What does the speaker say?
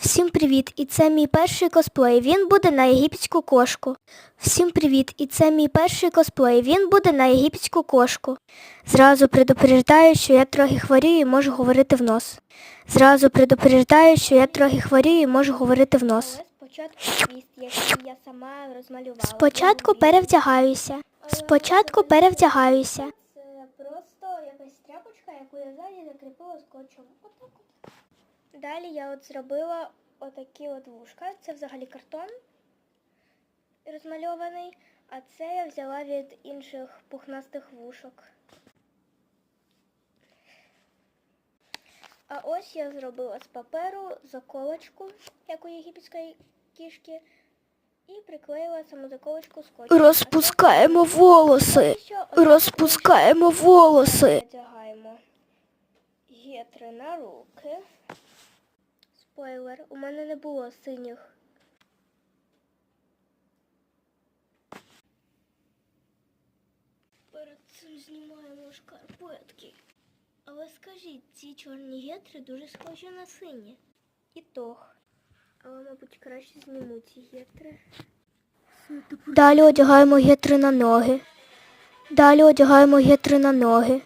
Всім привіт! І це мій перший косплей. Він буде на єгипетську кошку. Всім привіт! І це мій перший косплей. Він буде на єгипетську кошку. Зразу предупреждаю, що я трохи хворію і можу говорити в нос. Зразу предупреждаю, що я трохи хворію і можу говорити в нос. спочатку перевдягаюся. Спочатку перевдягаюся. Просто якась тряпочка, яку я ззаді закріпила скотчем. Далі я от зробила отакі от вушка. Це взагалі картон розмальований, а це я взяла від інших пухнастих вушок. А ось я зробила з паперу заколочку, як у єгипетської кішки, і приклеїла саму заколочку скотчем. Розпускаємо волоси. Розпускаємо волоси. Надягаємо гетри на руки. Спойлер, у мене не було синіх. Перед цим знімаємо шкарпетки. Але скажіть, ці чорні гетри дуже схожі на сині. І тох. Але, мабуть, краще зніму ці гетри. Далі одягаємо гетри на ноги. Далі одягаємо гетри на ноги.